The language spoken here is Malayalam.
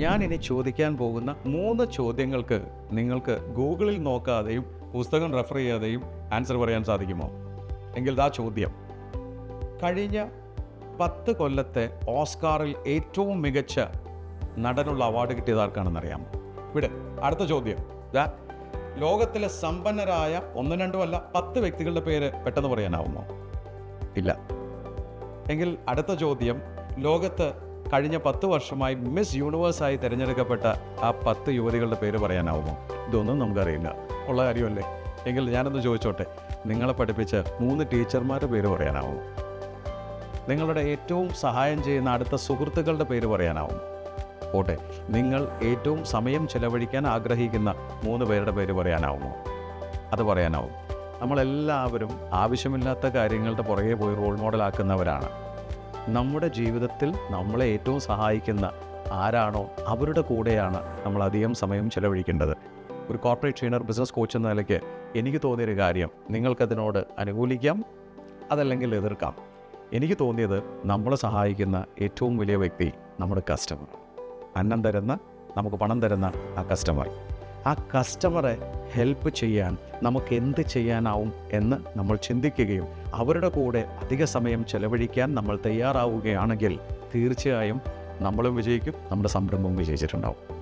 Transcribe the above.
ഞാൻ ഇനി ചോദിക്കാൻ പോകുന്ന മൂന്ന് ചോദ്യങ്ങൾക്ക് നിങ്ങൾക്ക് ഗൂഗിളിൽ നോക്കാതെയും പുസ്തകം റെഫർ ചെയ്യാതെയും ആൻസർ പറയാൻ സാധിക്കുമോ? എങ്കിൽ ആ ചോദ്യം. കഴിഞ്ഞ പത്ത് കൊല്ലത്തെ ഓസ്കാറിൽ ഏറ്റവും മികച്ച നടനുള്ള അവാർഡ് കിട്ടിയത് ആർക്കാണെന്ന് അറിയാമോ ഇവിടെ അടുത്ത ചോദ്യം. ലോകത്തിലെ സമ്പന്നരായ ഒന്നും രണ്ടും അല്ല പത്ത് വ്യക്തികളുടെ പേര് പെട്ടെന്ന് പറയാനാവുമോ? ഇല്ല. എങ്കിൽ അടുത്ത ചോദ്യം ലോകത്ത് കഴിഞ്ഞ പത്ത് വർഷമായി മിസ് യൂണിവേഴ്സായി തിരഞ്ഞെടുക്കപ്പെട്ട ആ പത്ത് യുവതികളുടെ പേര് പറയാനാവുമോ? ഇതൊന്നും നമുക്കറിയില്ല. ഉള്ള കാര്യമല്ലേ? എങ്കിൽ ഞാനൊന്ന് ചോദിച്ചോട്ടെ. നിങ്ങളെ പഠിപ്പിച്ച മൂന്ന് ടീച്ചർമാരുടെ പേര് പറയാനാവുമോ? നിങ്ങളുടെ ഏറ്റവും സഹായം ചെയ്യുന്ന അടുത്ത സുഹൃത്തുക്കളുടെ പേര് പറയാനാവും പോട്ടെ. നിങ്ങൾ ഏറ്റവും സമയം ചെലവഴിക്കാൻ ആഗ്രഹിക്കുന്ന മൂന്ന് പേരുടെ പേര് പറയാനാവുമോ? അത് പറയാനാവും. നമ്മളെല്ലാവരും ആവശ്യമില്ലാത്ത കാര്യങ്ങളുടെ പുറകെ പോയി റോൾ മോഡലാക്കുന്നവരാണ് നമ്മുടെ ജീവിതത്തിൽ നമ്മളെ ഏറ്റവും സഹായിക്കുന്ന ആരാണോ അവരുടെ കൂടെയാണ് നമ്മൾ അധികം സമയം ചെലവഴിക്കേണ്ടത്. ഒരു കോർപ്പറേറ്റ് ട്രെയിനർ ബിസിനസ് കോച്ച് എന്ന നിലയ്ക്ക് എനിക്ക് തോന്നിയൊരു കാര്യം നിങ്ങൾക്കതിനോട് അനുകൂലിക്കാം അതല്ലെങ്കിൽ എതിർക്കാം. എനിക്ക് തോന്നിയത് നമ്മളെ സഹായിക്കുന്ന ഏറ്റവും വലിയ വ്യക്തി നമ്മുടെ കസ്റ്റമർ അന്നം തരുന്ന നമുക്ക് പണം തരുന്ന ആ കസ്റ്റമർ ആ കസ്റ്റമറെ ഹെൽപ്പ് ചെയ്യാൻ നമുക്ക് എന്ത് ചെയ്യാനാവും എന്ന് നമ്മൾ ചിന്തിക്കുകയും അവരുടെ കൂടെ അധിക സമയം ചെലവഴിക്കാൻ നമ്മൾ തയ്യാറാവുകയാണെങ്കിൽ തീർച്ചയായും നമ്മളും വിജയിക്കും നമ്മുടെ സംരംഭവും വിജയിച്ചിട്ടുണ്ടാവും.